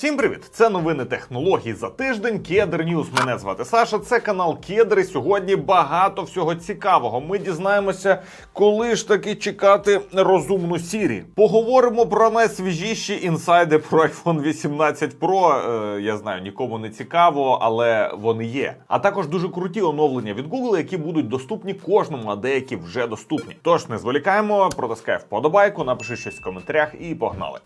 Всім привіт! Це новини технологій за тиждень. Кедр Ньюс. Мене звати Саша. Це канал Кедр. І сьогодні багато всього цікавого. Ми дізнаємося, коли ж таки чекати розумну Сірі. Поговоримо про найсвіжіші інсайди про iPhone 18 Pro. Е, я знаю, нікому не цікаво, але вони є. А також дуже круті оновлення від Google, які будуть доступні кожному, а деякі вже доступні. Тож не зволікаємо, протискай вподобайку, напиши щось в коментарях і погнали.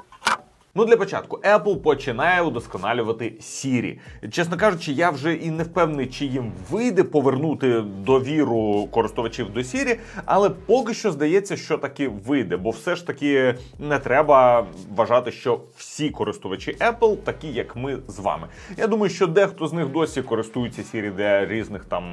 Ну, для початку, Apple починає удосконалювати Siri. Чесно кажучи, я вже і не впевнений, чи їм вийде повернути довіру користувачів до Siri, але поки що здається, що таки вийде, бо все ж таки не треба вважати, що всі користувачі Apple такі, як ми з вами. Я думаю, що дехто з них досі користується Siri для різних там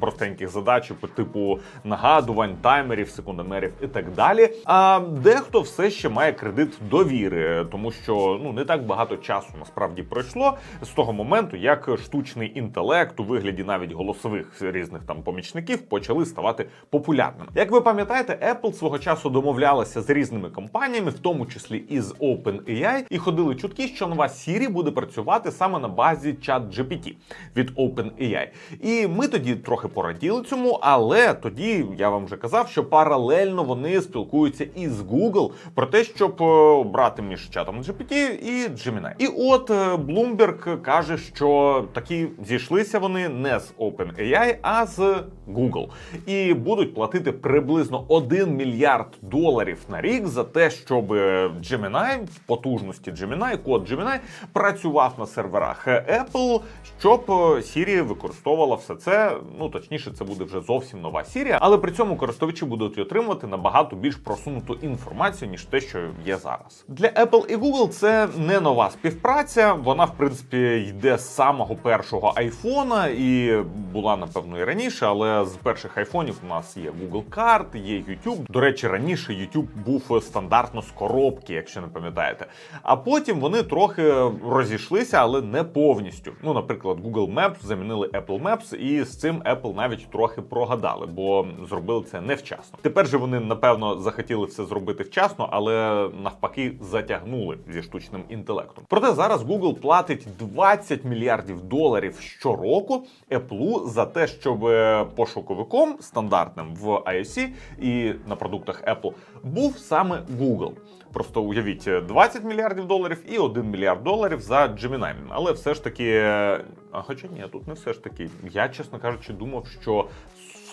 простеньких задач, по типу нагадувань, таймерів, секундомерів і так далі. А дехто все ще має кредит довіри, тому що ну не так багато часу насправді пройшло з того моменту, як штучний інтелект у вигляді навіть голосових різних там помічників почали ставати популярними. Як ви пам'ятаєте, Apple свого часу домовлялася з різними компаніями, в тому числі і з OpenAI, і ходили чутки, що нова Siri буде працювати саме на базі ChatGPT від OpenAI. І ми тоді трохи пораділи цьому, але тоді я вам вже казав, що паралельно вони спілкуються із Google про те, щоб е, обрати між чатом GPT і Gemini. І от е, Bloomberg каже, що такі зійшлися вони не з OpenAI, а з Google. І будуть платити приблизно 1 мільярд доларів на рік за те, щоб е, Gemini, потужності Gemini, код Gemini працював на серверах Apple, щоб е, Siri використовувала все це. Ну точніше, це буде вже зовсім нова Siri, але при цьому користувачі будуть отримувати набагато більш просунуту інформацію ніж те, що є зараз. Для Apple і Google це не нова співпраця. Вона, в принципі, йде з самого першого айфона і була напевно і раніше, але з перших айфонів у нас є Google карт, є YouTube. До речі, раніше YouTube був стандартно з коробки, якщо не пам'ятаєте. А потім вони трохи розійшлися, але не повністю. Ну, наприклад, Google Maps замінили Apple Maps, і з цим Apple навіть трохи прогадали, бо зробили це невчасно. Тепер же вони напевно захотіли все зробити вчасно, але навпаки затягнули зі штучним інтелектом. Проте зараз Google платить 20 мільярдів доларів щороку Apple за те, щоб е, пошуковиком стандартним в iOS і на продуктах Apple був саме Google. Просто уявіть 20 мільярдів доларів і 1 мільярд доларів за Gemini. Але все ж таки, е, а хоча ні, тут не все ж таки. Я, чесно кажучи, думав, що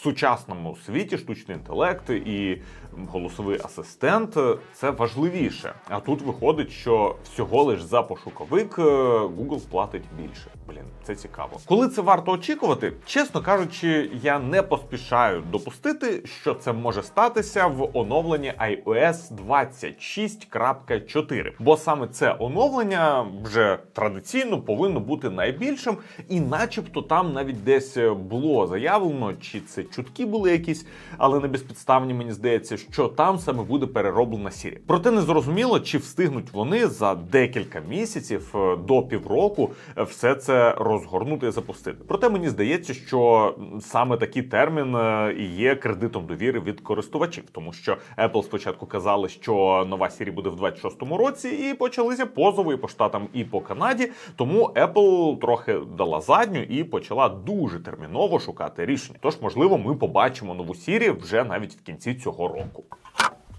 сучасному світі штучний інтелект і голосовий асистент це важливіше. А тут виходить, що всього лиш за пошуковик е, Google платить більше. Блін, це цікаво. Коли це варто очікувати, чесно кажучи, я не поспішаю допустити, що це може статися в оновленні iOS 26.4. Бо саме це оновлення вже традиційно повинно бути найбільшим, і начебто там навіть десь було заявлено, чи це чутки були якісь, але не безпідставні, мені здається, що там саме буде перероблена Siri. Проте не зрозуміло, чи встигнуть вони за декілька місяців е, до півроку е, все це розгорнути і запустити. Проте мені здається, що саме такий термін е, і є кредитом довіри від користувачів, тому що Apple спочатку казали, що нова Siri буде в 26-му році, і почалися позови і по штатам і по Канаді. Тому Apple трохи дала задню і почала дуже терміново шукати рішення. Тож, можливо, ми побачимо нову сірі вже навіть в кінці цього року.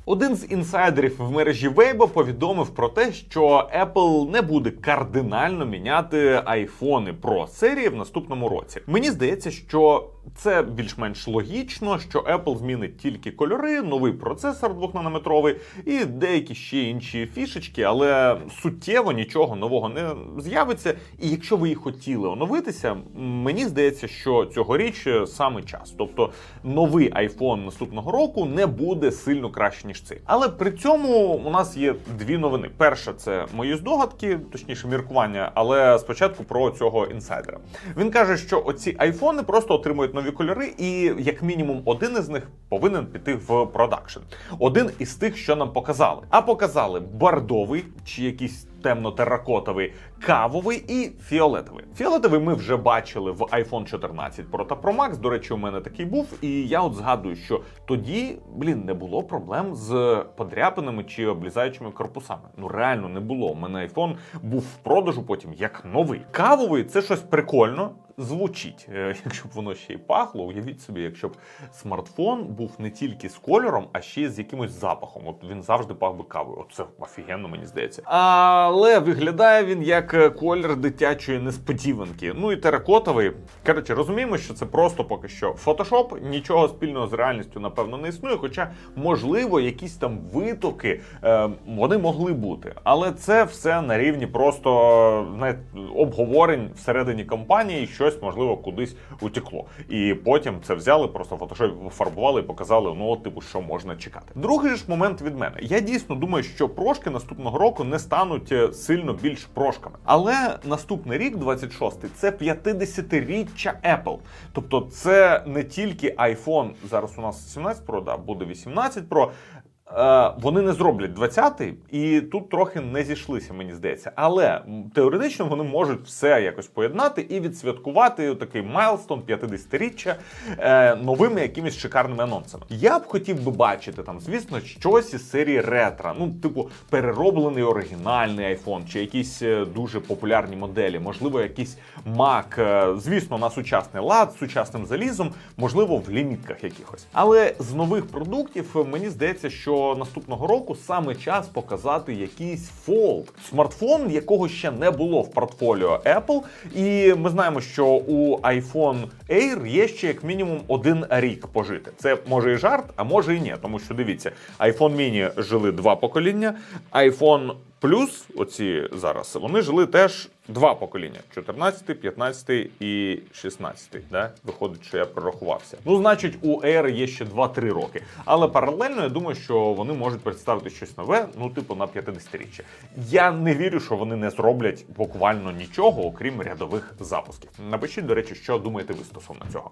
Один з інсайдерів в мережі Weibo повідомив про те, що Apple не буде кардинально міняти айфони Pro серії в наступному році. Мені здається, що це більш-менш логічно, що Apple змінить тільки кольори, новий процесор 2-нанометровий і деякі ще інші фішечки, але суттєво нічого нового не з'явиться. І якщо ви і хотіли оновитися, мені здається, що цьогоріч саме час. Тобто новий iPhone наступного року не буде сильно краще ніж. Але при цьому у нас є дві новини. Перша це мої здогадки, точніше міркування, але спочатку про цього інсайдера. Він каже, що оці айфони просто отримують нові кольори, і як мінімум один із них повинен піти в продакшн. Один із тих, що нам показали. А показали бордовий чи якийсь темно-теракотовий, кавовий і фіолетовий. Фіолетовий ми вже бачили в iPhone 14 Pro та Pro Max. До речі, у мене такий був, і я от згадую, що тоді, блін, не було проблем з подряпинами чи облізаючими корпусами. Ну реально не було. У мене iPhone був в продажу потім як новий. Кавовий це щось прикольно. Звучить, Е, якщо б воно ще й пахло, уявіть собі, якщо б смартфон був не тільки з кольором, а ще й з якимось запахом. От він завжди пах би кавою. От це офігенно, мені здається. Але виглядає він як е, колір дитячої несподіванки. Ну і теракотовий. Коротше, розуміємо, що це просто поки що фотошоп, нічого спільного з реальністю, напевно, не існує. Хоча, можливо, якісь там витоки е, вони могли бути. Але це все на рівні просто знаєте, обговорень всередині компанії, щось можливо кудись утекло. І потім це взяли, просто фотошоп фарбували і показали, ну, от, типу, що можна чекати. Другий ж момент від мене. Я дійсно думаю, що прошки наступного року не стануть е, сильно більш прошками. Але наступний рік, 26-й, це 50-річчя Apple. Тобто, це не тільки iPhone, зараз у нас 17 Pro, да, буде 18 Pro. Е, Вони не зроблять 20-й, і тут трохи не зійшлися, мені здається. Але теоретично вони можуть все якось поєднати і відсвяткувати такий майлстон 50-річчя е, новими якимись шикарними анонсами. Я б хотів би бачити там, звісно, щось із серії ретро. Ну, типу, перероблений оригінальний iPhone, чи якісь е, дуже популярні моделі, можливо, якийсь Mac, звісно, на сучасний лад, з сучасним залізом, можливо, в лімітках якихось. Але з нових продуктів мені здається, що наступного року саме час показати якийсь Fold. смартфон, якого ще не було в портфоліо Apple. І ми знаємо, що у iPhone Air є ще як мінімум один рік пожити. Це може і жарт, а може і ні. Тому що дивіться, iPhone mini жили два покоління, iPhone Plus, оці зараз, вони жили теж два покоління: 14, 15 і 16. Да? Виходить, що я прорахувався. Ну, значить, у Air є ще 2-3 роки. Але паралельно я думаю, що вони можуть представити щось нове, ну, типу, на 50-річчя. Я не вірю, що вони не зроблять буквально нічого, окрім рядових запусків. Напишіть, до речі, що думаєте ви стосовно цього.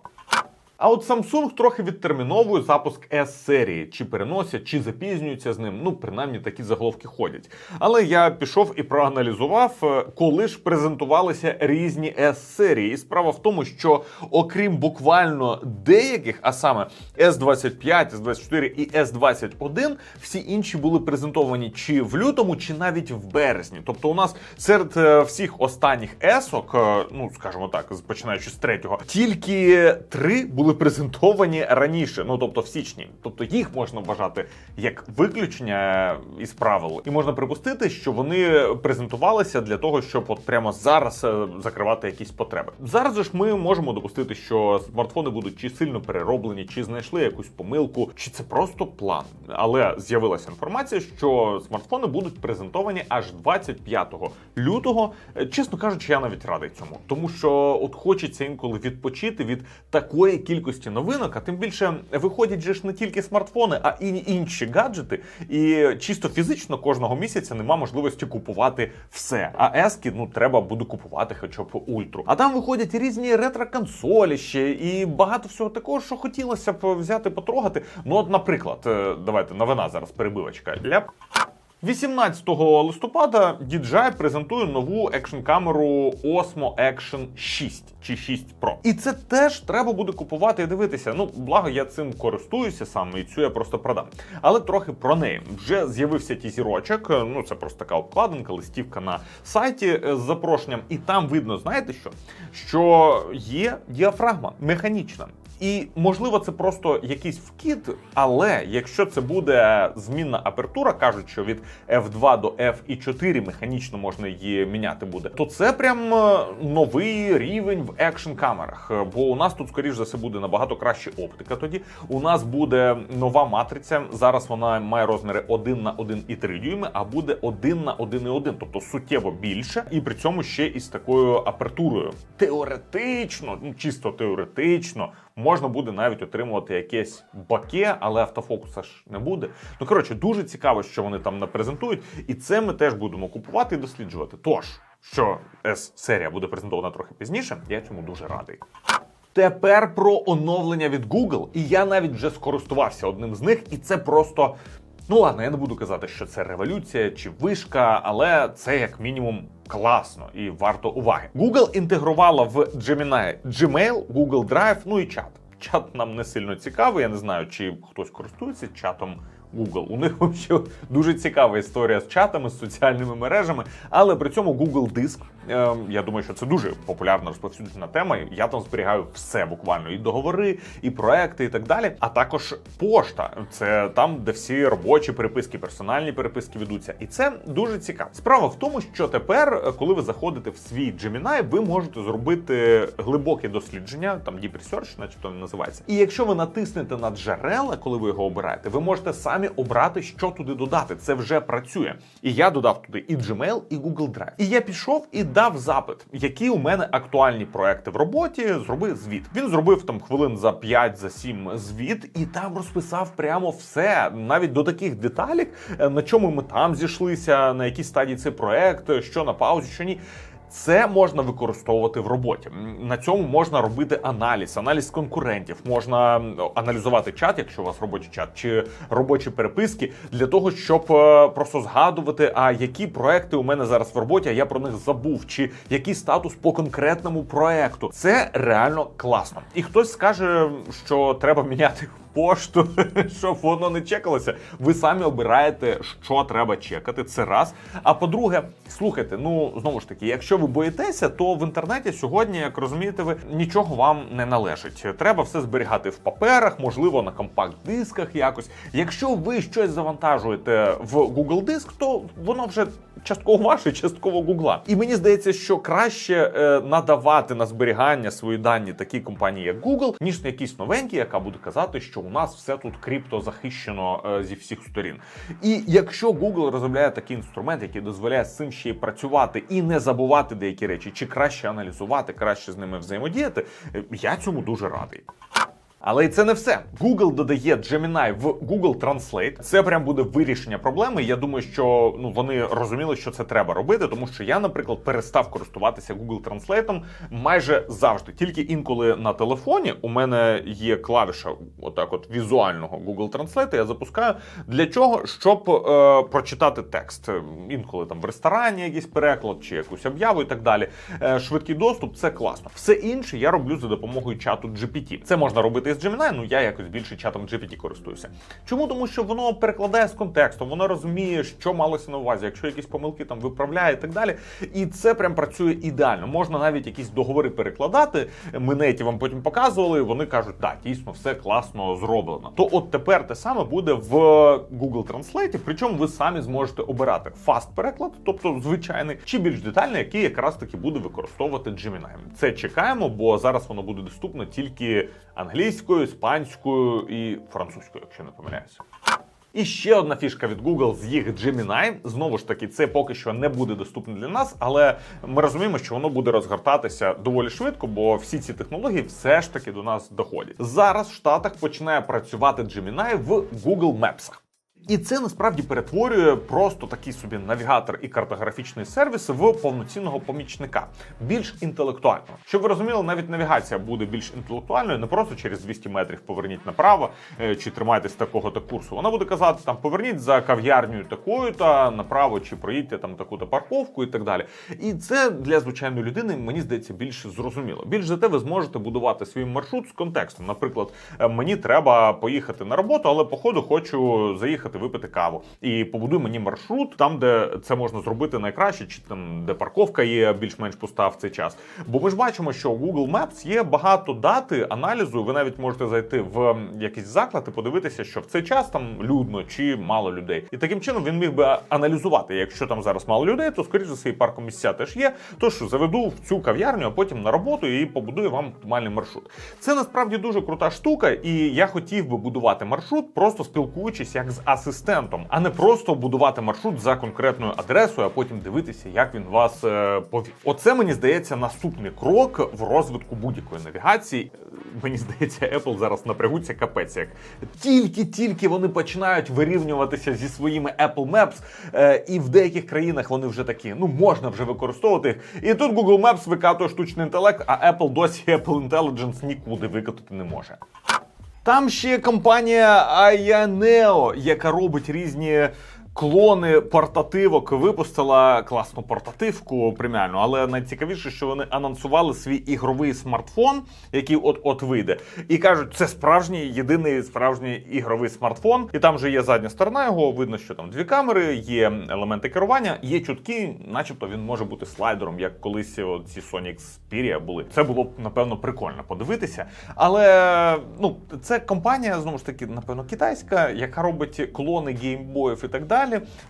А от Samsung трохи відтерміновує запуск s серії, чи переносять, чи запізнюються з ним. Ну, принаймні такі заголовки ходять. Але я пішов і проаналізував, е, коли ж презентувалися різні s серії. І справа в тому, що окрім буквально деяких, а саме S25, S24 і S21, всі інші були презентовані чи в лютому, чи навіть в березні. Тобто, у нас серед е, всіх останніх есок, е, ну скажімо так, починаючи з третього, тільки три були презентовані раніше, ну тобто в січні. Тобто їх можна вважати як виключення із правил, і можна припустити, що вони презентувалися для того, щоб от прямо зараз е, закривати якісь потреби. Зараз ж ми можемо допустити, що смартфони будуть чи сильно перероблені, чи знайшли якусь помилку, чи це просто план. Але з'явилася інформація, що смартфони будуть презентовані аж 25 лютого. Е, Чесно кажучи, я навіть радий цьому, тому що от хочеться інколи відпочити від такої кількості новинок, а тим більше виходять же ж не тільки смартфони, а і інші гаджети. І чисто фізично кожного місяця нема можливості купувати все. А ески ну треба буде купувати хоча б ультру. А там виходять різні ретро-консолі ще і багато всього такого, що хотілося б взяти потрогати. Ну, от, наприклад, е, давайте новина зараз перебивочка. Ляп. 18 листопада DJI презентує нову екшн-камеру Osmo Action 6 чи 6 Pro. І це теж треба буде купувати і дивитися. Ну, благо, я цим користуюся саме, і цю я просто продам. Але трохи про неї. Вже з'явився тізірочок, ну це просто така обкладинка, листівка на сайті е, з запрошенням. І там видно, знаєте що? Що є діафрагма механічна. І можливо, це просто якийсь вкид, але якщо це буде змінна апертура, кажуть, що від F2 до F4 механічно можна її міняти буде, то це прям е, новий рівень в екшн камерах. Бо у нас тут, скоріш за все, буде набагато краще оптика. Тоді у нас буде нова матриця. Зараз вона має розміри 1 на 1,3 дюйми, а буде 1 на 1,1, тобто суттєво більше, і при цьому ще із такою апертурою. Теоретично, ну чисто теоретично, можна буде навіть отримувати якесь баке, але автофокуса ж не буде. Ну коротше, дуже цікаво, що вони там напрезентують, і це ми теж будемо купувати і досліджувати. Тож, що S-серія буде презентована трохи пізніше, я цьому дуже радий. Тепер про оновлення від Google, і я навіть вже скористувався одним з них, і це просто Ну ладно, я не буду казати, що це революція чи вишка, але це як мінімум класно і варто уваги. Google інтегрувала в Gemini Gmail, Google Drive, ну і чат. Чат нам не сильно цікавий. Я не знаю, чи хтось користується чатом Google. У них взагалі дуже цікава історія з чатами, з соціальними мережами, але при цьому Google Диск. Е, я думаю, що це дуже популярна розповсюджена тема. Я там зберігаю все буквально і договори, і проекти, і так далі. А також пошта це там, де всі робочі переписки, персональні переписки ведуться. І це дуже цікаво. Справа в тому, що тепер, е, коли ви заходите в свій Gemini, ви можете зробити глибоке дослідження, там Deep Research, начебто називається. І якщо ви натиснете на джерела, коли ви його обираєте, ви можете самі обрати, що туди додати. Це вже працює. І я додав туди і Gmail, і Google Drive. І я пішов і дав запит, які у мене актуальні проекти в роботі. Зроби звіт. Він зробив там хвилин за 5 за 7 звіт, і там розписав прямо все, навіть до таких деталік, е, на чому ми там зійшлися, на якій стадії цей проект, що на паузі, що ні. Це можна використовувати в роботі. На цьому можна робити аналіз, аналіз конкурентів. Можна аналізувати чат, якщо у вас робочий чат, чи робочі переписки, для того, щоб е, просто згадувати, а які проекти у мене зараз в роботі, а я про них забув, чи який статус по конкретному проекту. Це реально класно. І хтось скаже, що треба міняти. Пошту, щоб воно не чекалося. Ви самі обираєте, що треба чекати. Це раз. А по-друге, слухайте, ну знову ж таки, якщо ви боїтеся, то в інтернеті сьогодні, як розумієте, ви нічого вам не належить. Треба все зберігати в паперах, можливо, на компакт-дисках якось. Якщо ви щось завантажуєте в Google Диск, то воно вже частково ваше, частково Гугла. І мені здається, що краще е, надавати на зберігання свої дані такій компанії, як Google, ніж на якійсь новенькій, яка буде казати, що у нас все тут крипто захищено е, зі всіх сторін. І якщо Google розробляє такий інструмент, який дозволяє з цим ще й працювати і не забувати деякі речі, чи краще аналізувати, краще з ними взаємодіяти, е, я цьому дуже радий. Але і це не все. Google додає Gemini в Google Translate. Це прям буде вирішення проблеми. Я думаю, що ну вони розуміли, що це треба робити, тому що я, наприклад, перестав користуватися Google Translate майже завжди. Тільки інколи на телефоні у мене є клавіша, отак, от візуального Google Translate, Я запускаю для чого, щоб е, прочитати текст. Інколи там в ресторані якийсь переклад чи якусь об'яву і так далі. Е, швидкий доступ це класно. Все інше я роблю за допомогою чату GPT. Це можна робити з Gemini, ну я якось більше чатом GPT користуюся. Чому? Тому що воно перекладає з контекстом, воно розуміє, що малося на увазі, якщо якісь помилки там виправляє і так далі. І це прям працює ідеально. Можна навіть якісь договори перекладати. Ми неті вам потім показували. Вони кажуть, так, дійсно, все класно зроблено. То от тепер те саме буде в Google Translate, причому ви самі зможете обирати фаст переклад, тобто звичайний, чи більш детальний, який якраз таки буде використовувати Gemini. Це чекаємо, бо зараз воно буде доступно тільки англійською, іспанською і французькою, якщо не помиляюся. І ще одна фішка від Google з їх Gemini. Знову ж таки, це поки що не буде доступно для нас, але ми розуміємо, що воно буде розгортатися доволі швидко, бо всі ці технології все ж таки до нас доходять. Зараз в Штатах починає працювати Gemini в Google Maps. І це насправді перетворює просто такий собі навігатор і картографічний сервіс в повноцінного помічника, більш інтелектуального. Щоб ви розуміли, навіть навігація буде більш інтелектуальною, не просто через 200 метрів поверніть направо е, чи тримайтесь такого-то курсу. Вона буде казати там поверніть за кав'ярнею такою та направо, чи проїдьте там таку-то парковку і так далі. І це для звичайної людини мені здається більш зрозуміло. Більш за те, ви зможете будувати свій маршрут з контекстом. Наприклад, е, мені треба поїхати на роботу, але по ходу хочу заїхати випити каву. І побудуй мені маршрут там, де це можна зробити найкраще, чи там де парковка є більш-менш пуста в цей час. Бо ми ж бачимо, що у Google Maps є багато дати аналізу. Ви навіть можете зайти в якийсь заклад і подивитися, що в цей час там людно чи мало людей. І таким чином він міг би аналізувати. Якщо там зараз мало людей, то скоріш за все і паркомісця теж є. Тож заведу в цю кав'ярню, а потім на роботу і побудую вам оптимальний маршрут. Це насправді дуже крута штука, і я хотів би будувати маршрут, просто спілкуючись як з асистентом, а не просто будувати маршрут за конкретною адресою, а потім дивитися, як він вас е, повів. Оце мені здається наступний крок в розвитку будь-якої навігації. Мені здається, Apple зараз напрягуться капець. Як тільки-тільки вони починають вирівнюватися зі своїми Apple Maps, е, і в деяких країнах вони вже такі, ну можна вже використовувати. їх. І тут Google Maps викатує штучний інтелект, а Apple досі Apple Intelligence нікуди викатати не може. Там ще компанія Ayaneo, яка робить різні. Клони портативок випустила класну портативку преміальну, але найцікавіше, що вони анонсували свій ігровий смартфон, який от-от вийде, і кажуть, це справжній єдиний справжній ігровий смартфон. І там же є задня сторона його. Видно, що там дві камери, є елементи керування, є чутки, начебто він може бути слайдером, як колись ці Sony Xperia були. Це було б напевно прикольно подивитися. Але ну це компанія знову ж таки, напевно, китайська, яка робить клони геймбоїв і так далі.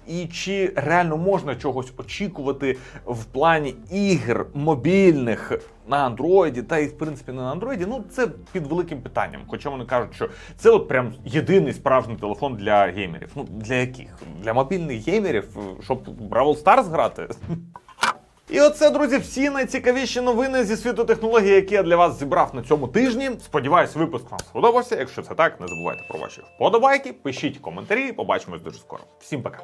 І чи реально можна чогось очікувати в плані ігр мобільних на андроїді, та і в принципі не на андроїді? Ну це під великим питанням. Хоча вони кажуть, що це от прям єдиний справжній телефон для геймерів. Ну для яких? Для мобільних геймерів, щоб Бравл Старс грати? І оце, друзі, всі найцікавіші новини зі світу технологій, які я для вас зібрав на цьому тижні. Сподіваюсь, випуск вам сподобався. Якщо це так, не забувайте про ваші вподобайки, пишіть коментарі. Побачимось дуже скоро. Всім пока.